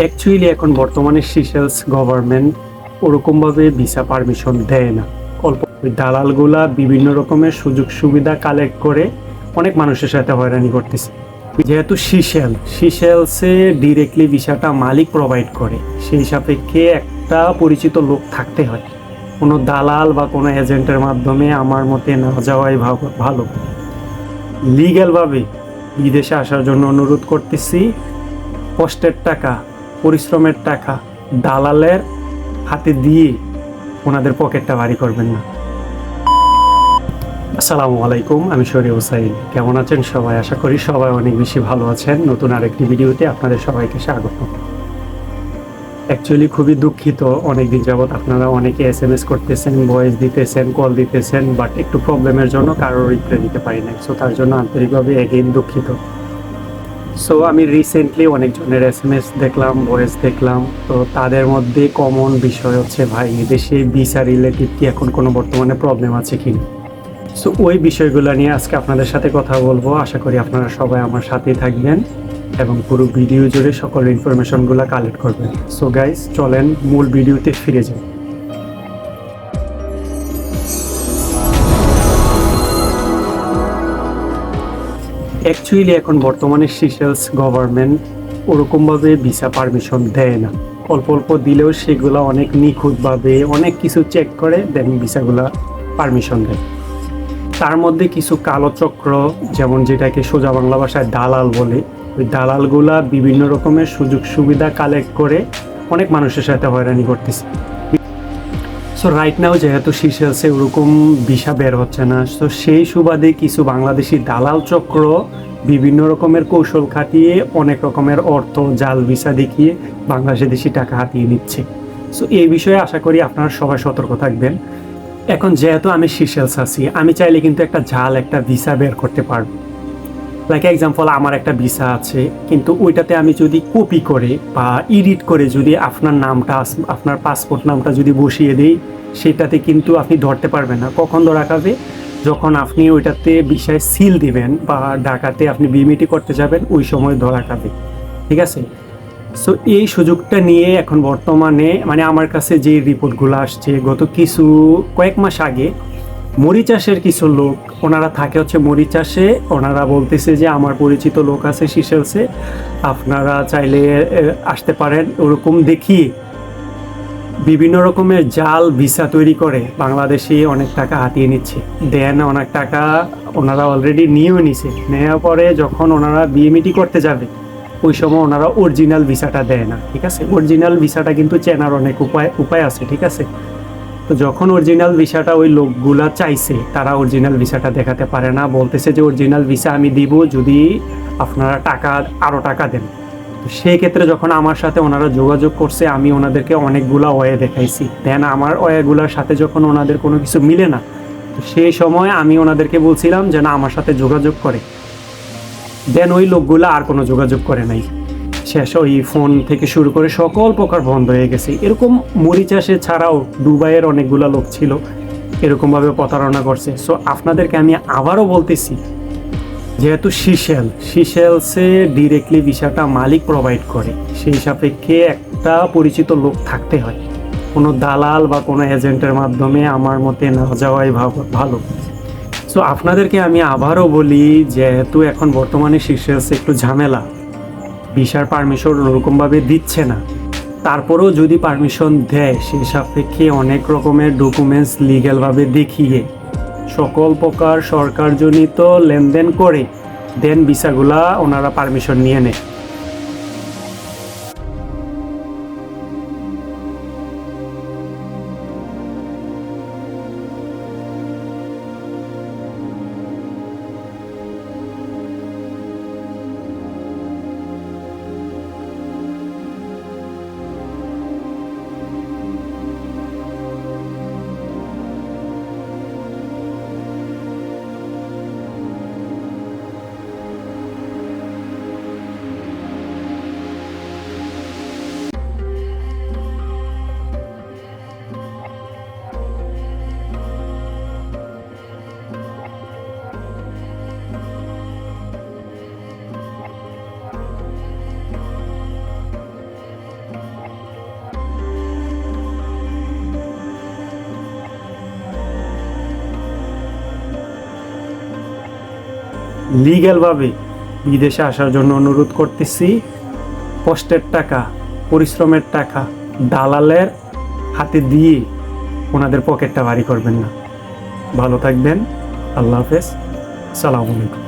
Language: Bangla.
অ্যাকচুয়ালি এখন বর্তমানে সিশেলস গভর্নমেন্ট ওরকমভাবে ভিসা পারমিশন দেয় না। অল্প দালালগুলা বিভিন্ন রকমের সুযোগ সুবিধা কালেক্ট করে অনেক মানুষের সাথে হয়রানি করতেছে। যেহেতু সিশেল সিশেলসে ডিরেক্টলি ভিসাটা মালিক প্রোভাইড করে। সেই সাপেক্ষে একটা পরিচিত লোক থাকতে হয়। কোনো দালাল বা কোনো এজেন্টের মাধ্যমে আমার মতে না যাওয়াই ভালো লিগ্যালভাবে বিদেশে আসার জন্য অনুরোধ করতেছি কষ্টের টাকা পরিশ্রমের টাকা দালালের হাতে দিয়ে ওনাদের পকেটটা ভারী করবেন না। আসসালামু আলাইকুম, আমি শরী হোসাইন। কেমন আছেন সবাই? আশা করি সবাই অনেক বেশি ভালো আছেন। নতুন আরেকটি ভিডিওতে আপনাদের সবাইকে স্বাগত। অ্যাকচুয়ালি খুবই দুঃখিত, অনেকদিন যাবৎ আপনারা অনেকে এস এম এস করতেছেন ভয়েস দিতেছেন কল দিতেছেন বাট একটু প্রবলেমের জন্য কারোর রিপ্লাই দিতে পারি না সো তার জন্য আন্তরিকভাবে এগেইন দুঃখিত। সো আমি রিসেন্টলি অনেকজনের এস এম এস দেখলাম ভয়েস দেখলাম। তো তাদের মধ্যে কমন বিষয় হচ্ছে, ভাই, এদেশে ভিসা রিলেটিভ কি এখন কোনো বর্তমানে প্রবলেম আছে কি সো ওই বিষয়গুলো নিয়ে আজকে আপনাদের সাথে কথা বলব। আশা করি আপনারা সবাই আমার সাথেই থাকবেন এবং পুরো ভিডিও জুড়ে সকল ইনফরমেশনগুলো কালেক্ট করবেন। সো গাইস চলেন মূল ভিডিওতে ফিরে যাই। অ্যাকচুয়ালি এখন বর্তমানে সিশেলস গভর্নমেন্ট ওরকমভাবে ভিসা পারমিশন দেয় না। অল্প অল্প দিলেও সেগুলো অনেক নিখুঁতভাবে অনেক কিছু চেক করে দেন ভিসাগুলো পারমিশন দেয়। তার মধ্যে কিছু কালো চক্র, যেমন যেটাকে সোজা বাংলা ভাষায় দালাল বলে। ওই দালালগুলা বিভিন্ন রকমের সুযোগ সুবিধা কালেক্ট করে অনেক মানুষের সাথে হয়রানি করতেছে। সো রাইট নাও যেহেতু সিশেলসে ওরকম ভিসা বের হচ্ছে না তো সেই সুবাদে কিছু বাংলাদেশি দালাল চক্র বিভিন্ন রকমের কৌশল খাটিয়ে, অনেক রকমের অর্থ, জাল, ভিসা দেখিয়ে বাংলাদেশে দেশি টাকা হাতিয়ে নিচ্ছে। সো এই বিষয়ে আশা করি আপনারা সবাই সতর্ক থাকবেন। এখন যেহেতু আমি সিশেলস আছি, আমি চাইলে কিন্তু একটা জাল, একটা ভিসা বের করতে পারব। লাইক এক্সাম্পল আমার একটা ভিসা আছে, কিন্তু ওইটাতে আমি যদি কপি করে বা এডিট করে যদি আপনার নামটা, আপনার পাসপোর্ট নামটা যদি বসিয়ে দিই, সেটাতে কিন্তু আপনি ধরতে পারবেন না। কখন ধরা খাবে? যখন আপনি ওইটাতে বিষয় সিল দিবেন বা ঢাকাতে আপনি বিমিটি করতে যাবেন, ওই সময় ধরা খাবে। ঠিক আছে? সো এই সুযোগটা নিয়ে এখন বর্তমানে মানে আমার কাছে যে রিপোর্টগুলো আসছে, গত কিছু কয়েক মাস আগে মরি চাষের কিছু লোক ওনারা থাকে হচ্ছে মরি চাষে ওনারা বলতেছে যে আমার পরিচিত লোক আছে শিশেলসে আপনারা চাইলে আসতে পারেন। ওরকম দেখি বিভিন্ন রকমের জাল ভিসা তৈরি করে। বাংলাদেশে অনেক টাকা হাতিয়ে নিচ্ছে। দেন অনেক টাকা ওনারা অলরেডি নিয়েও নিছে। নেওয়ার পরে যখন ওনারা বিএমইটি করতে যাবে, ওই সময় ওনারা অরিজিনাল ভিসাটা দেয় না, ঠিক আছে? অরিজিনাল ভিসাটা কিন্তু চেনার অনেক উপায় উপায় আছে, ঠিক আছে? তো যখন অরিজিনাল ভিসাটা ওই লোকগুলা চাইছে, তারা অরিজিনাল ভিসাটা দেখাতে পারে না, বলতেছে যে অরিজিনাল ভিসা আমি দিব যদি আপনারা টাকা আরও টাকা দেন। সেই ক্ষেত্রে যখন আমার সাথে ওনারা যোগাযোগ করছে, আমি ওনাদেরকে অনেকগুলা ওয়ে দেখাইছি। দেন আমার ওয়েগুলোর সাথে যখন ওনাদের কোনো কিছু মিলে না, তো সেই সময় আমি ওনাদেরকে বলছিলাম যে না, আমার সাথে যোগাযোগ করে। দেন ওই লোকগুলো আর কোনো যোগাযোগ করে নাই। শেষ। ওই ফোন থেকে শুরু করে সকল প্রকার বন্ধ হয়ে গেছে। এরকম মরি চাষে ছাড়াও দুবাইয়ের অনেকগুলো লোক ছিল। এরকমভাবে প্রতারণা করছে। সো আপনাদেরকে আমি আবারও বলতেছি, যেহেতু সিশেল সিশেলসে ডিরেক্টলি ভিসাটা মালিক প্রোভাইড করে। সেই সাপেক্ষে একটা পরিচিত লোক থাকতে হয়। কোনো দালাল বা কোনো এজেন্টের মাধ্যমে আমার মতে না যাওয়াই ভালো সো আপনাদেরকে আমি আবারও বলি, যেহেতু এখন বর্তমানে সিশেলসে একটু ঝামেলা ভিসার পারমিশন ওরকমভাবে দিচ্ছে না। তারপরেও যদি পারমিশন দেয়, সে সাপেক্ষে অনেক রকমের ডকুমেন্টস লিগ্যালভাবে দেখিয়ে, সকল প্রকার সরকারজনিত লেনদেন করে দেন ভিসাগুলা ওনারা পারমিশন নিয়ে নেয়। লিগ্যালভাবে বিদেশে আসার জন্য অনুরোধ করতেছি। কষ্টের টাকা, পরিশ্রমের টাকা দালালের হাতে দিয়ে ওনাদের পকেটটা ভারী করবেন না। ভালো থাকবেন। আল্লাহ হাফেজ। সালাম আলাইকুম।